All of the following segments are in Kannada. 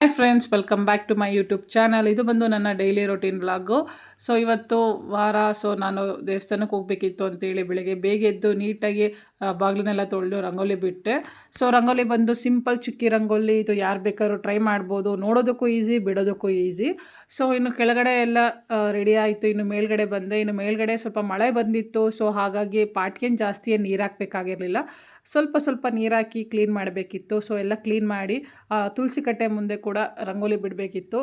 Hi friends welcome back to my YouTube channel ಇದು ಬಂದು ನನ್ನ ಡೈಲಿ ರೊಟೀನ್ ವ್ಲಾಗು ಸೊ ಇವತ್ತು ವಾರ ಸೊ ನಾನು ದೇವಸ್ಥಾನಕ್ಕೆ ಹೋಗಬೇಕಿತ್ತು ಅಂತೇಳಿ ಬೆಳಗ್ಗೆ ಬೇಗ ಎದ್ದು ನೀಟಾಗಿ ಬಾಗಿಲನ್ನೆಲ್ಲ ತೊಳೆದು ರಂಗೋಲಿ ಬಿಟ್ಟೆ. ಸೊ ರಂಗೋಲಿ ಬಂದು ಸಿಂಪಲ್ ಚುಕ್ಕಿ ರಂಗೋಲಿ ಇದು ಯಾರು ಬೇಕಾದ್ರೂ ಟ್ರೈ ಮಾಡ್ಬೋದು. ನೋಡೋದಕ್ಕೂ ಈಸಿ ಬಿಡೋದಕ್ಕೂ ಈಸಿ ಸೊ ಇನ್ನು ಕೆಳಗಡೆ ಎಲ್ಲ ರೆಡಿ ಆಯಿತು. ಇನ್ನು ಮೇಲ್ಗಡೆ ಬಂದೆ. ಇನ್ನು ಮೇಲ್ಗಡೆ ಸ್ವಲ್ಪ ಮಳೆ ಬಂದಿತ್ತು. ಸೊ ಹಾಗಾಗಿ ಪಾಟ್ಗೇನು ಜಾಸ್ತಿ ಏನು ನೀರು ಹಾಕಬೇಕಾಗಿರಲಿಲ್ಲ. ಸ್ವಲ್ಪ ಸ್ವಲ್ಪ ನೀರು ಹಾಕಿ ಕ್ಲೀನ್ ಮಾಡಬೇಕಿತ್ತು. ಸೊ ಎಲ್ಲ ಕ್ಲೀನ್ ಮಾಡಿ ತುಳಸಿ ಕಟ್ಟೆ ಮುಂದೆ ಕೂಡ ರಂಗೋಲಿ ಬಿಡಬೇಕಿತ್ತು.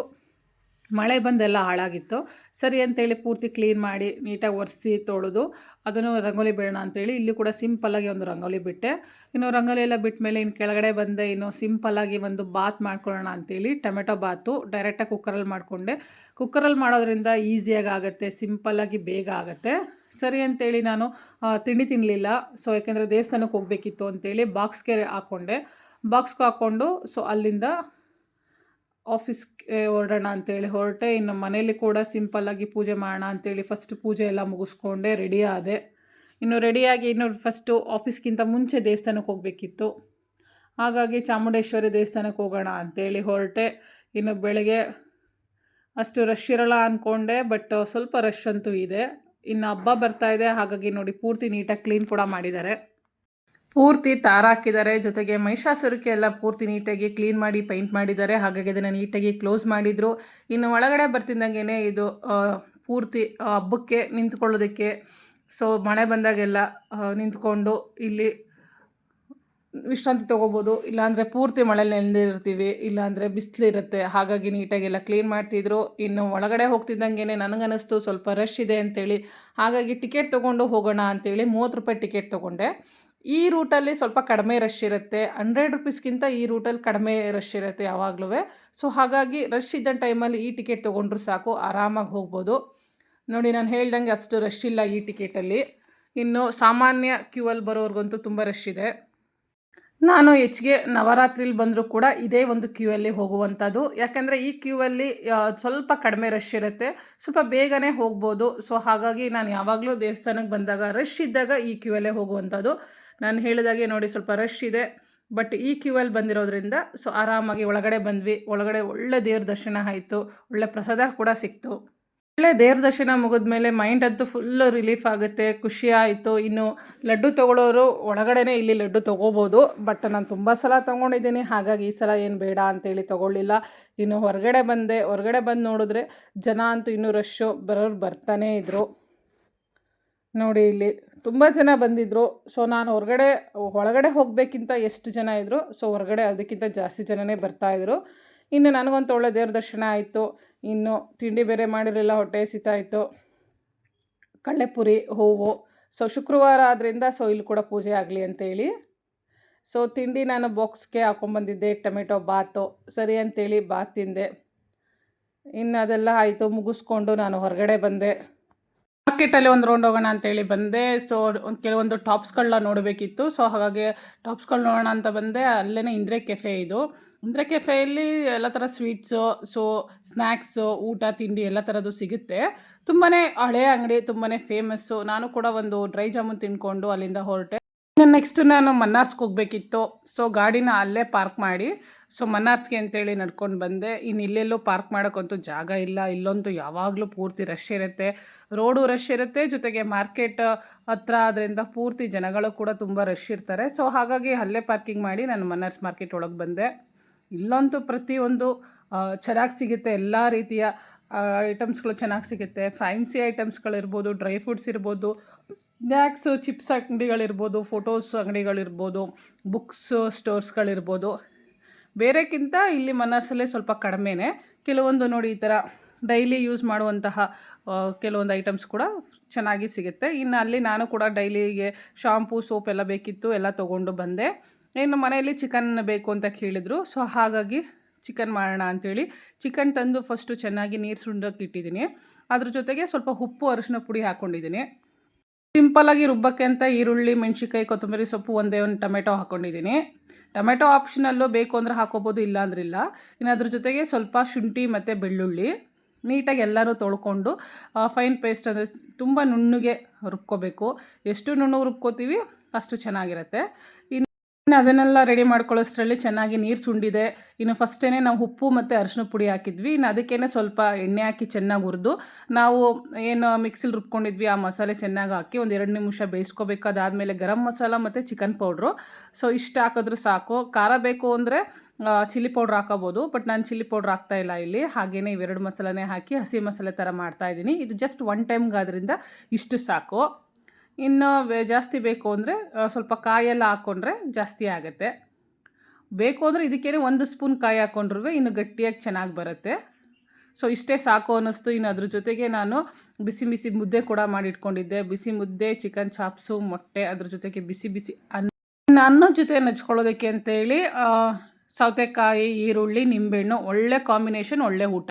ಮಳೆ ಬಂದೆಲ್ಲ ಹಾಳಾಗಿತ್ತು. ಸರಿ ಅಂತೇಳಿ ಪೂರ್ತಿ ಕ್ಲೀನ್ ಮಾಡಿ ನೀಟಾಗಿ ಒರೆಸಿ ತೊಳೆದು ಅದನ್ನು ರಂಗೋಲಿ ಬಿಡೋಣ ಅಂತೇಳಿ ಇಲ್ಲಿ ಕೂಡ ಸಿಂಪಲ್ಲಾಗಿ ಒಂದು ರಂಗೋಲಿ ಬಿಟ್ಟೆ. ಇನ್ನು ರಂಗೋಲಿ ಎಲ್ಲ ಬಿಟ್ಟ ಮೇಲೆ ಇನ್ನು ಕೆಳಗಡೆ ಬಂದೆ ಇನ್ನು ಸಿಂಪಲ್ಲಾಗಿ ಒಂದು ಬಾತ್ ಮಾಡ್ಕೊಳ್ಳೋಣ ಅಂತೇಳಿ ಟೊಮೆಟೊ ಬಾತು ಡೈರೆಕ್ಟಾಗಿ ಕುಕ್ಕರಲ್ಲಿ ಮಾಡಿಕೊಂಡೆ. ಕುಕ್ಕರಲ್ಲಿ ಮಾಡೋದ್ರಿಂದ ಈಸಿಯಾಗಿ ಆಗುತ್ತೆ ಸಿಂಪಲ್ಲಾಗಿ ಬೇಗ ಆಗುತ್ತೆ. ಸರಿ ಅಂತೇಳಿ ನಾನು ತಿಂಡಿ ತಿನ್ನಲಿಲ್ಲ ಸೊ ಯಾಕೆಂದರೆ ದೇವಸ್ಥಾನಕ್ಕೆ ಹೋಗಬೇಕಿತ್ತು ಅಂತೇಳಿ ಬಾಕ್ಸ್ಗೆ ಹಾಕ್ಕೊಂಡೆ ಬಾಕ್ಸ್ಗೆ ಹಾಕ್ಕೊಂಡು ಸೊ ಅಲ್ಲಿಂದ ಆಫೀಸ್ಗೆ ಹೊರಡೋಣ ಅಂತೇಳಿ ಹೊರಟೆ, ಇನ್ನು ಮನೇಲಿ ಕೂಡ ಸಿಂಪಲ್ಲಾಗಿ ಪೂಜೆ ಮಾಡೋಣ ಅಂತೇಳಿ ಫಸ್ಟ್ ಪೂಜೆ ಎಲ್ಲ ಮುಗಿಸ್ಕೊಂಡೆ ರೆಡಿ ಆದೆ. ಇನ್ನು ರೆಡಿಯಾಗಿ ಇನ್ನು ಫಸ್ಟು ಆಫೀಸ್ಗಿಂತ ಮುಂಚೆ ದೇವಸ್ಥಾನಕ್ಕೆ ಹೋಗಬೇಕಿತ್ತು. ಹಾಗಾಗಿ ಚಾಮುಂಡೇಶ್ವರಿ ದೇವಸ್ಥಾನಕ್ಕೆ ಹೋಗೋಣ ಅಂತೇಳಿ ಹೊರಟೆ. ಇನ್ನು ಬೆಳಗ್ಗೆ ಅಷ್ಟು ರಶ್ ಇರಲ್ಲ ಅಂದ್ಕೊಂಡೆ ಬಟ್ ಸ್ವಲ್ಪ ರಶ್ ಅಂತೂ ಇದೆ. ಇನ್ನು ಹಬ್ಬ ಬರ್ತಾ ಇದೆ, ಹಾಗಾಗಿ ನೋಡಿ ಪೂರ್ತಿ ನೀಟಾಗಿ ಕ್ಲೀನ್ ಕೂಡ ಮಾಡಿದ್ದಾರೆ. ಪೂರ್ತಿ ತಾರ ಹಾಕಿದ್ದಾರೆ. ಜೊತೆಗೆ ಮಹಿಷಾಸುರಕ್ಕೆ ಎಲ್ಲ ಪೂರ್ತಿ ನೀಟಾಗಿ ಕ್ಲೀನ್ ಮಾಡಿ, ಪೈಂಟ್ ಮಾಡಿದ್ದಾರೆ. ಹಾಗಾಗಿ ಅದನ್ನು ನೀಟಾಗಿ ಕ್ಲೋಸ್ ಮಾಡಿದರು. ಇನ್ನು ಒಳಗಡೆ ಬರ್ತಿದ್ದಂಗೆ ಇದು ಪೂರ್ತಿ ಹಬ್ಬಕ್ಕೆ ನಿಂತ್ಕೊಳ್ಳೋದಕ್ಕೆ. ಸೊ ಮಳೆ ಬಂದಾಗೆಲ್ಲ ನಿಂತ್ಕೊಂಡು ಇಲ್ಲಿ ವಿಶ್ರಾಂತಿ ತೊಗೋಬೋದು. ಇಲ್ಲಾಂದರೆ ಪೂರ್ತಿ ಮಳೆಲಿ ನೆನೆದಿರ್ತೀವಿ ಇಲ್ಲಾಂದರೆ ಬಿಸಿಲಿರುತ್ತೆ. ಹಾಗಾಗಿ ನೀಟಾಗೆಲ್ಲ ಕ್ಲೀನ್ ಮಾಡ್ತಿದ್ರು. ಇನ್ನು ಒಳಗಡೆ ಹೋಗ್ತಿದ್ದಂಗೆ ನನಗನ್ನಿಸ್ತು ಸ್ವಲ್ಪ ರಶ್ ಇದೆ ಅಂತೇಳಿ. ಹಾಗಾಗಿ ಟಿಕೆಟ್ ತೊಗೊಂಡು ಹೋಗೋಣ ಅಂತೇಳಿ ಮೂವತ್ತು ರೂಪಾಯಿ ಟಿಕೆಟ್ ತೊಗೊಂಡೆ. ಈ ರೂಟಲ್ಲಿ ಸ್ವಲ್ಪ ಕಡಿಮೆ ರಶ್ ಇರುತ್ತೆ. ಹಂಡ್ರೆಡ್ ರುಪೀಸ್ಗಿಂತ ಈ ರೂಟಲ್ಲಿ ಕಡಿಮೆ ರಶ್ ಇರುತ್ತೆ ಯಾವಾಗಲೂ ಸೊ, ಹಾಗಾಗಿ ರಶ್ ಇದ್ದ ಟೈಮಲ್ಲಿ ಈ ಟಿಕೆಟ್ ತೊಗೊಂಡ್ರು ಸಾಕು, ಆರಾಮಾಗಿ ಹೋಗ್ಬೋದು. ನೋಡಿ, ನಾನು ಹೇಳ್ದಂಗೆ ಅಷ್ಟು ರಶ್ ಇಲ್ಲ ಈ ಟಿಕೆಟಲ್ಲಿ. ಇನ್ನು ಸಾಮಾನ್ಯ ಕ್ಯೂ ಅಲ್ಲಿ ಬರೋರ್ಗಂತೂ ತುಂಬ ರಶ್ ಇದೆ. ನಾನು ಹೆಚ್ಚಿಗೆ ನವರಾತ್ರಿಲಿ ಬಂದರೂ ಕೂಡ ಇದೇ ಒಂದು ಕ್ಯೂ ಅಲ್ಲಿ ಹೋಗುವಂಥದ್ದು. ಯಾಕೆಂದರೆ ಈ ಕ್ಯೂ ಅಲ್ಲಿ ಸ್ವಲ್ಪ ಕಡಿಮೆ ರಶ್ ಇರುತ್ತೆ. ಸ್ವಲ್ಪ ಬೇಗನೆ ಹೋಗ್ಬೋದು. ಸೊ, ಹಾಗಾಗಿ ನಾನು ಯಾವಾಗಲೂ ದೇವಸ್ಥಾನಕ್ಕೆ ಬಂದಾಗ ರಶ್ ಇದ್ದಾಗ ಈ ಕ್ಯೂ ಅಲ್ಲೇ ಹೋಗುವಂಥದ್ದು. ನಾನು ಹೇಳಿದಾಗೆ ನೋಡಿ ಸ್ವಲ್ಪ ರಶ್ ಇದೆ. ಬಟ್ ಈ ಕ್ಯೂ ಅಲ್ಲಿ ಬಂದಿರೋದ್ರಿಂದ ಸೊ ಆರಾಮಾಗಿ ಒಳಗಡೆ ಬಂದ್ವಿ. ಒಳಗಡೆ ಒಳ್ಳೆ ದೇವ್ರ ದರ್ಶನ ಆಯಿತು. ಒಳ್ಳೆ ಪ್ರಸಾದ ಕೂಡ ಸಿಕ್ತು. ಒಳ್ಳೆ ದೇವ್ರ ದರ್ಶನ ಮುಗಿದ್ಮೇಲೆ ಮೈಂಡ್ ಅಂತೂ ಫುಲ್ಲು ರಿಲೀಫ್ ಆಗುತ್ತೆ. ಖುಷಿ ಆಯಿತು. ಇನ್ನು ಲಡ್ಡು ತೊಗೊಳ್ಳೋರು ಒಳಗಡೆನೇ ಇಲ್ಲಿ ಲಡ್ಡು ತೊಗೋಬೋದು. ಬಟ್ ನಾನು ತುಂಬ ಸಲ ತೊಗೊಂಡಿದ್ದೀನಿ. ಹಾಗಾಗಿ ಈ ಸಲ ಏನು ಬೇಡ ಅಂತೇಳಿ ತೊಗೊಳ್ಳಿಲ್ಲ. ಇನ್ನು ಹೊರಗಡೆ ಬಂದೆ. ಹೊರಗಡೆ ಬಂದು ನೋಡಿದ್ರೆ ಜನ ಅಂತೂ ಇನ್ನೂ ರಶ್ಶು ಬರೋರು ಬರ್ತಾನೇ ಇದ್ದರು ನೋಡಿ ಇಲ್ಲಿ ತುಂಬ ಜನ ಬಂದಿದ್ದರು ಸೊ ನಾನು ಹೊರಗಡೆ, ಒಳಗಡೆ ಹೋಗಬೇಕಿಂತ ಎಷ್ಟು ಜನ ಇದ್ದರು ಸೊ ಹೊರಗಡೆ ಅದಕ್ಕಿಂತ ಜಾಸ್ತಿ ಜನನೇ ಬರ್ತಾಯಿದ್ರು ಇನ್ನು ನನಗೊಂದು ಒಳ್ಳೆ ದೇವ್ರ ದರ್ಶನ ಆಯಿತು. ಇನ್ನು ತಿಂಡಿ ಬೇರೆ ಮಾಡಿರಲಿಲ್ಲ, ಹೊಟ್ಟೆ ಸಿತಾಯಿತು ಕಳ್ಳೆಪುರಿ, ಹೂವು. ಸೊ ಶುಕ್ರವಾರ ಆದ್ದರಿಂದ ಸೊ ಇಲ್ಲಿ ಕೂಡ ಪೂಜೆ ಆಗಲಿ ಅಂತೇಳಿ ಸೊ ತಿಂಡಿ ನಾನು ಬಾಕ್ಸ್ಗೆ ಹಾಕೊಂಬಂದಿದ್ದೆ, ಟೊಮೆಟೊ, ಬಾತು. ಸರಿ ಅಂತೇಳಿ ಬಾತ್ ತಿಂದೆ. ಇನ್ನು ಅದೆಲ್ಲ ಆಯಿತು, ಮುಗಿಸ್ಕೊಂಡು ನಾನು ಹೊರಗಡೆ ಬಂದೆ. ಮಾರ್ಕೆಟಲ್ಲಿ ಒಂದು ರೌಂಡ್ ಹೋಗೋಣ ಅಂತೇಳಿ ಬಂದೆ. ಸೊ ಕೆಲವೊಂದು ಟಾಪ್ಸ್ಗಳನ್ನ ನೋಡಬೇಕಿತ್ತು. ಸೊ ಹಾಗಾಗಿ ಟಾಪ್ಸ್ಗಳು ನೋಡೋಣ ಅಂತ ಬಂದೆ. ಅಲ್ಲೇ ಇಂದ್ರೆ ಕೆಫೆ ಇದು. ಇಂದ್ರೆ ಕೆಫೆಯಲ್ಲಿ ಎಲ್ಲ ಥರ ಸ್ವೀಟ್ಸು ಸೊ ಸ್ನ್ಯಾಕ್ಸು ಊಟ, ತಿಂಡಿ ಎಲ್ಲ ಥರದ್ದು ಸಿಗುತ್ತೆ. ತುಂಬಾ ಹಳೆ ಅಂಗಡಿ ತುಂಬಾ ಫೇಮಸ್ಸು ನಾನು ಕೂಡ ಒಂದು ಡ್ರೈ ಜಾಮೂನ್ ತಿನ್ಕೊಂಡು ಅಲ್ಲಿಂದ ಹೊರಟೆ. ನೆಕ್ಸ್ಟ್ ನಾನು ಮನ್ನಾಸ್ಗೆ ಹೋಗಬೇಕಿತ್ತು. ಸೊ ಗಾಡಿನ ಅಲ್ಲೇ ಪಾರ್ಕ್ ಮಾಡಿ. ಸೊ ಮನ್ನಾರ್ಸ್ಗೆ ಅಂತೇಳಿ ನಡ್ಕೊಂಡು ಬಂದೆ. ಇನ್ನು ಇಲ್ಲೆಲ್ಲೋ ಪಾರ್ಕ್ ಮಾಡೋಕ್ಕಂತೂ ಜಾಗ ಇಲ್ಲ. ಇಲ್ಲಂತೂ ಯಾವಾಗಲೂ ಪೂರ್ತಿ ರಶ್ ಇರುತ್ತೆ. ರೋಡು ರಶ್ ಇರುತ್ತೆ. ಜೊತೆಗೆ ಮಾರ್ಕೆಟ್ ಹತ್ರ ಆದ್ದರಿಂದ ಪೂರ್ತಿ ಜನಗಳು ಕೂಡ ತುಂಬ ರಶ್ ಇರ್ತಾರೆ. ಸೊ ಹಾಗಾಗಿ ಅಲ್ಲೇ ಪಾರ್ಕಿಂಗ್ ಮಾಡಿ ನಾನು ಮನ್ನಾರ್ಸ್ ಮಾರ್ಕೆಟ್ ಒಳಗೆ ಬಂದೆ. ಇಲ್ಲಂತೂ ಪ್ರತಿಯೊಂದು ಚೆನ್ನಾಗಿ ಸಿಗುತ್ತೆ. ಎಲ್ಲ ರೀತಿಯ ಐಟಮ್ಸ್ಗಳು ಚೆನ್ನಾಗಿ ಸಿಗುತ್ತೆ. ಫ್ಯಾನ್ಸಿ ಐಟಮ್ಸ್ಗಳಿರ್ಬೋದು, ಡ್ರೈ ಫ್ರೂಟ್ಸ್ ಇರ್ಬೋದು, ಸ್ನ್ಯಾಕ್ಸು, ಚಿಪ್ಸ್ ಅಂಗಡಿಗಳಿರ್ಬೋದು, ಫೋಟೋಸ್ ಅಂಗಡಿಗಳಿರ್ಬೋದು, ಬುಕ್ಸ್ ಸ್ಟೋರ್ಸ್ಗಳಿರ್ಬೋದು. ಬೇರೆಕ್ಕಿಂತ ಇಲ್ಲಿ ಮನಸ್ಸಲ್ಲೇ ಸ್ವಲ್ಪ ಕಡಿಮೆನೇ. ಕೆಲವೊಂದು ನೋಡಿ ಈ ಥರ ಡೈಲಿ ಯೂಸ್ ಮಾಡುವಂತಹ ಕೆಲವೊಂದು ಐಟಮ್ಸ್ ಕೂಡ ಚೆನ್ನಾಗಿ ಸಿಗುತ್ತೆ. ಇನ್ನು ಅಲ್ಲಿ ನಾನು ಕೂಡ ಡೈಲಿಗೆ ಶಾಂಪೂ, ಸೋಪ್ ಎಲ್ಲ ಬೇಕಿತ್ತು, ಎಲ್ಲ ತೊಗೊಂಡು ಬಂದೆ. ಇನ್ನು ಮನೆಯಲ್ಲಿ ಚಿಕನ್ ಬೇಕು ಅಂತ ಕೇಳಿದರು. ಸೊ, ಹಾಗಾಗಿ ಚಿಕನ್ ಮಾಡೋಣ ಅಂಥೇಳಿ ಚಿಕನ್ ತಂದು ಫಸ್ಟು ಚೆನ್ನಾಗಿ ನೀರು ಸುಂಡಕ್ಕೆ ಇಟ್ಟಿದ್ದೀನಿ. ಅದ್ರ ಜೊತೆಗೆ ಸ್ವಲ್ಪ ಉಪ್ಪು ಅರಿಶಿನ ಪುಡಿ ಹಾಕ್ಕೊಂಡಿದ್ದೀನಿ ಸಿಂಪಲ್ಲಾಗಿ ರುಬ್ಬಕ್ಕೆ ಅಂತ ಈರುಳ್ಳಿ ಮೆಣಸಿಕಾಯಿ ಕೊತ್ತಂಬರಿ ಸೊಪ್ಪು ಒಂದೇ ಒಂದು ಟೊಮೆಟೊ ಹಾಕ್ಕೊಂಡಿದ್ದೀನಿ ಟೊಮೆಟೊ ಆಪ್ಷನಲ್ಲೂ ಬೇಕು ಅಂದರೆ ಹಾಕೋಬೋದು, ಇಲ್ಲ ಅಂದ್ರಿಲ್ಲ ಇನ್ನು ಅದ್ರ ಜೊತೆಗೆ ಸ್ವಲ್ಪ ಶುಂಠಿ ಮತ್ತು ಬೆಳ್ಳುಳ್ಳಿ ನೀಟಾಗಿ ಎಲ್ಲರೂ ತೊಳ್ಕೊಂಡು ಫೈನ್ ಪೇಸ್ಟ್ ಅಂದರೆ ತುಂಬ ನುಣ್ಣಗೆ ರುಬ್ಕೋಬೇಕು. ಎಷ್ಟು ನುಣ್ಣಗೆ ರುಬ್ಕೋತೀವಿ ಅಷ್ಟು ಚೆನ್ನಾಗಿರುತ್ತೆ. ಇನ್ನು ಇನ್ನು ಅದನ್ನೆಲ್ಲ ರೆಡಿ ಮಾಡ್ಕೊಳ್ಳೋಷ್ಟರಲ್ಲಿ ಚೆನ್ನಾಗಿ ನೀರು ಸುಂಡಿದೆ ಇನ್ನು ಫಸ್ಟೇ ನಾವು ಉಪ್ಪು ಮತ್ತು ಅರಿಶಿನ ಪುಡಿ ಹಾಕಿದ್ವಿ. ಇನ್ನು ಅದಕ್ಕೇ ಸ್ವಲ್ಪ ಎಣ್ಣೆ ಹಾಕಿ ಚೆನ್ನಾಗಿ ಹುರಿದು, ನಾವು ಏನು ಮಿಕ್ಸಿಲಿ ರುಬ್ಕೊಂಡಿದ್ವಿ, ಆ ಮಸಾಲೆ ಚೆನ್ನಾಗಿ ಹಾಕಿ ಒಂದು ಎರಡು ನಿಮಿಷ ಬೇಯಿಸ್ಕೋಬೇಕು ಅದಾದಮೇಲೆ ಗರಂ ಮಸಾಲ ಮತ್ತು ಚಿಕನ್ ಪೌಡ್ರು ಸೊ ಇಷ್ಟು ಹಾಕಿದ್ರೆ ಸಾಕು. ಖಾರ ಬೇಕು ಅಂದರೆ ಚಿಲ್ಲಿ ಪೌಡ್ರ್ ಹಾಕೋಬೋದು. ಬಟ್ ನಾನು ಚಿಲ್ಲಿ ಪೌಡ್ರ್ ಹಾಕ್ತಾ ಇಲ್ಲ ಇಲ್ಲಿ. ಹಾಗೆಯೇ ಇವೆರಡು ಮಸಾಲನೇ ಹಾಕಿ ಹಸಿ ಮಸಾಲೆ ಥರ ಮಾಡ್ತಾಯಿದ್ದೀನಿ ಇದು ಜಸ್ಟ್ ಒನ್ ಟೈಮ್ಗಾದ್ರಿಂದ ಇಷ್ಟು ಸಾಕು. ಇನ್ನು ಜಾಸ್ತಿ ಬೇಕು ಅಂದರೆ ಸ್ವಲ್ಪ ಕಾಯೆಲ್ಲ ಹಾಕ್ಕೊಂಡ್ರೆ ಜಾಸ್ತಿ ಆಗುತ್ತೆ. ಬೇಕು ಅಂದರೆ ಇದಕ್ಕೇನೆ ಒಂದು ಸ್ಪೂನ್ ಕಾಯಿ ಹಾಕ್ಕೊಂಡ್ರೂ ಇನ್ನು ಗಟ್ಟಿಯಾಗಿ ಚೆನ್ನಾಗಿ ಬರುತ್ತೆ. ಸೊ ಇಷ್ಟೇ ಸಾಕು ಅನ್ನಿಸ್ತು. ಇನ್ನು ಅದ್ರ ಜೊತೆಗೆ ನಾನು ಬಿಸಿ ಬಿಸಿ ಮುದ್ದೆ ಕೂಡ ಮಾಡಿಟ್ಕೊಂಡಿದ್ದೆ. ಬಿಸಿ ಮುದ್ದೆ, ಚಿಕನ್ ಚಾಪ್ಸು, ಮೊಟ್ಟೆ, ಅದ್ರ ಜೊತೆಗೆ ಬಿಸಿ ಬಿಸಿ ಅನ್ನ. ಅನ್ನದ ಜೊತೆ ನಚ್ಕೊಳ್ಳೋದಕ್ಕೆ ಅಂತೇಳಿ ಸೌತೆಕಾಯಿ, ಈರುಳ್ಳಿ, ನಿಂಬೆಹಣ್ಣು ಒಳ್ಳೆ ಕಾಂಬಿನೇಷನ್, ಒಳ್ಳೆ ಊಟ.